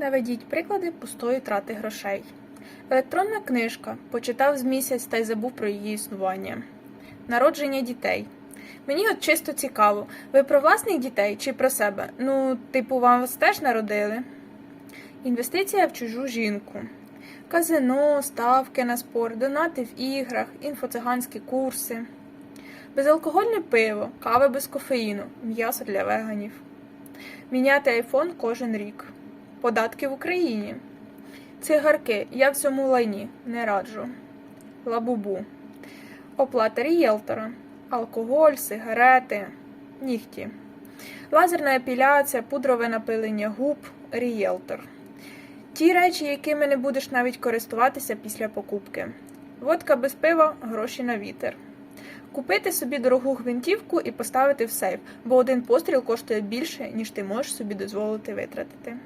Наведіть приклади пустої трати грошей. Електронна книжка. Почитав з місяць та й забув про її існування. Народження дітей. Мені от чисто цікаво, ви про власних дітей чи про себе? Ну, типу, вам вас теж народили? Інвестиція в чужу жінку. Казино, ставки на спорт, донати в іграх, інфоциганські курси. Безалкогольне пиво, кави без кофеїну, м'ясо для веганів. Міняти айфон кожен рік. Податки в Україні. Цигарки. Я в цьому лайні не раджу. Лабубу. Оплата рієлтора. Алкоголь, сигарети, нігті. Лазерна епіляція, пудрове напилення губ, рієлтор. Ті речі, якими не будеш навіть користуватися після покупки. Водка без пива, гроші на вітер. Купити собі дорогу гвинтівку і поставити в сейф, бо один постріл коштує більше, ніж ти можеш собі дозволити витратити.